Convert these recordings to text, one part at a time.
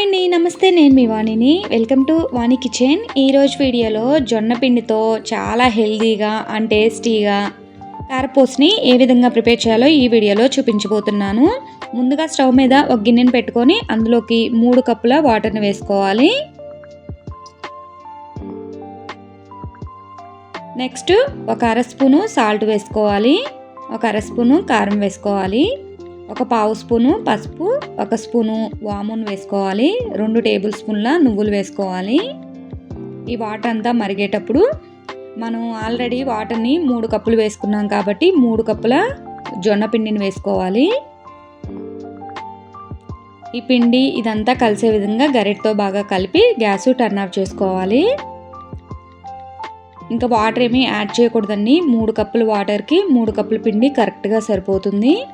Hi అండి నమస్తే నేను మీ వాణిని. Welcome to Vani kitchen. ఈరోజు వీడియోలో జొన్న పిండితో చాలా హెల్దీగా అండ్ టేస్టీగా కారపూసని ఏ విధంగా ప్రిపేర్ చేయాలో ఈ వీడియోలో చూపించబోతున్నాను. ముందుగా స్టవ్ మీద ఒక గిన్నెని పెట్టుకొని అందులోకి మూడు కప్పుల వాటర్ని వేసుకోవాలి. నెక్స్ట్ ఒక అర స్పూను సాల్ట్ వేసుకోవాలి. ఒక అర స్పూను కారం వేసుకోవాలి. ఒక పావు స్పూను పసుపు ఒక స్పూను వామును వేసుకోవాలి. రెండు టేబుల్ స్పూన్ల నువ్వులు వేసుకోవాలి. ఈ వాటర్ అంతా మరిగేటప్పుడు మనం ఆల్రెడీ వాటర్ని మూడు కప్పులు వేసుకున్నాం కాబట్టి మూడు కప్పుల జొన్న పిండిని వేసుకోవాలి. ఈ పిండి ఇదంతా కలిసే విధంగా గరిటతో బాగా కలిపి గ్యాస్ టర్న్ ఆఫ్ చేసుకోవాలి. ఇంకా వాటర్ ఏమీ యాడ్ చేయకూడదండి. మూడు కప్పుల వాటర్కి మూడు కప్పుల పిండి కరెక్ట్గా సరిపోతుంది.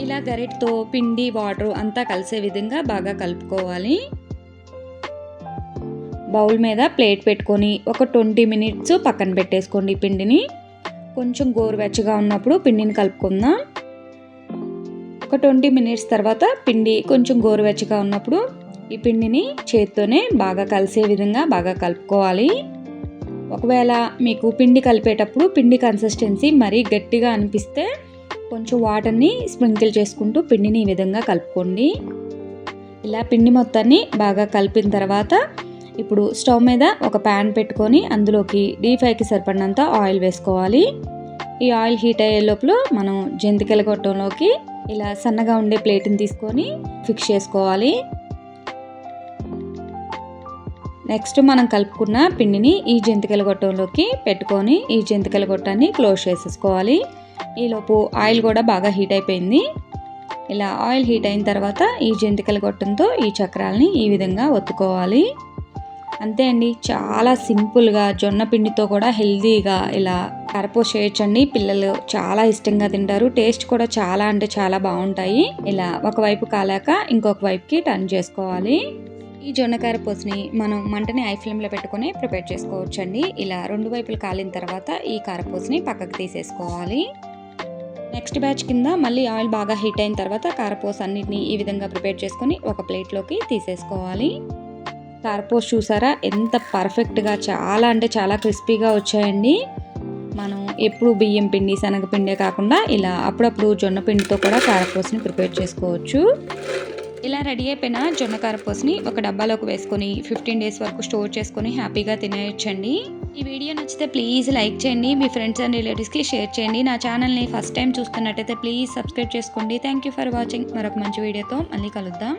ఇలా గరిటతో పిండి వాటర్ అంతా కలిసే విధంగా బాగా కలుపుకోవాలి. బౌల్ మీద ప్లేట్ పెట్టుకొని ఒక ట్వంటీ మినిట్స్ పక్కన పెట్టేసుకోండి పిండిని. కొంచెం గోరువెచ్చగా ఉన్నప్పుడు పిండిని కలుపుకుందాం. ఒక ట్వంటీ మినిట్స్ తర్వాత పిండి కొంచెం గోరువెచ్చగా ఉన్నప్పుడు ఈ పిండిని చేత్తోనే బాగా కలిసే విధంగా బాగా కలుపుకోవాలి. ఒకవేళ మీకు పిండి కలిపేటప్పుడు పిండి కన్సిస్టెన్సీ మరీ గట్టిగా అనిపిస్తే కొంచెం వాటర్ని స్ప్రింకిల్ చేసుకుంటూ పిండిని ఈ విధంగా కలుపుకోండి. ఇలా పిండి మొత్తాన్ని బాగా కలిపిన తర్వాత ఇప్పుడు స్టవ్ మీద ఒక ప్యాన్ పెట్టుకొని అందులోకి డీప్ ఫ్రైకి సరిపడినంత ఆయిల్ వేసుకోవాలి. ఈ ఆయిల్ హీట్ అయ్యే లోపల మనం జంతికల గొట్టంలోకి ఇలా సన్నగా ఉండే ప్లేట్ని తీసుకొని ఫిక్స్ చేసుకోవాలి. నెక్స్ట్ మనం కలుపుకున్న పిండిని ఈ జంతికల గొట్టంలోకి పెట్టుకొని ఈ జంతికల గొట్టాన్ని క్లోజ్ చేసేసుకోవాలి. ఈలోపు ఆయిల్ కూడా బాగా హీట్ అయిపోయింది. ఇలా ఆయిల్ హీట్ అయిన తర్వాత ఈ జంతికల గొట్టంతో ఈ చక్రాలని ఈ విధంగా ఒత్తుకోవాలి. అంతే అండి చాలా సింపుల్గా జొన్న పిండితో కూడా హెల్తీగా ఇలా కరపోస్ చేయొచ్చండి. పిల్లలు చాలా ఇష్టంగా తింటారు టేస్ట్ కూడా చాలా అంటే చాలా బాగుంటాయి. ఇలా ఒకవైపు కాలాక ఇంకొక వైపుకి టర్న్ చేసుకోవాలి. ఈ జొన్న కారపూసని మనం మంటని ఐ ఫ్లేమ్లో పెట్టుకొని ప్రిపేర్ చేసుకోవచ్చండి. ఇలా రెండు వైపులు కాలిన తర్వాత ఈ కారపూసని పక్కకు తీసేసుకోవాలి. నెక్స్ట్ బ్యాచ్ కింద మళ్ళీ ఆయిల్ బాగా హీట్ అయిన తర్వాత కారపూస అన్నిటిని ఈ విధంగా ప్రిపేర్ చేసుకొని ఒక ప్లేట్లోకి తీసేసుకోవాలి. కారపూస చూసారా? ఎంత పర్ఫెక్ట్గా చాలా అంటే చాలా క్రిస్పీగా వచ్చాయండి. మనం ఎప్పుడు బియ్యం పిండి శనగపిండే కాకుండా ఇలా అప్పుడప్పుడు జొన్న పిండితో కూడా కారపూసని ప్రిపేర్ చేసుకోవచ్చు. ఇలా రెడీ అయిపోయిన జొన్న కారపూసని ఒక డబ్బాలోకి వేసుకొని ఫిఫ్టీన్ డేస్ వరకు స్టోర్ చేసుకొని హ్యాపీగా తినేయచ్చండి. ఈ వీడియో నచ్చితే ప్లీజ్ లైక్ చేయండి మీ ఫ్రెండ్స్ అండ్ రిలేటివ్స్కి షేర్ చేయండి. నా ఛానల్ని ఫస్ట్ టైం చూస్తున్నట్టయితే ప్లీజ్ సబ్స్క్రైబ్ చేసుకోండి. Thank you for watching. మరొక మంచి వీడియోతో మళ్ళీ కలుద్దాం.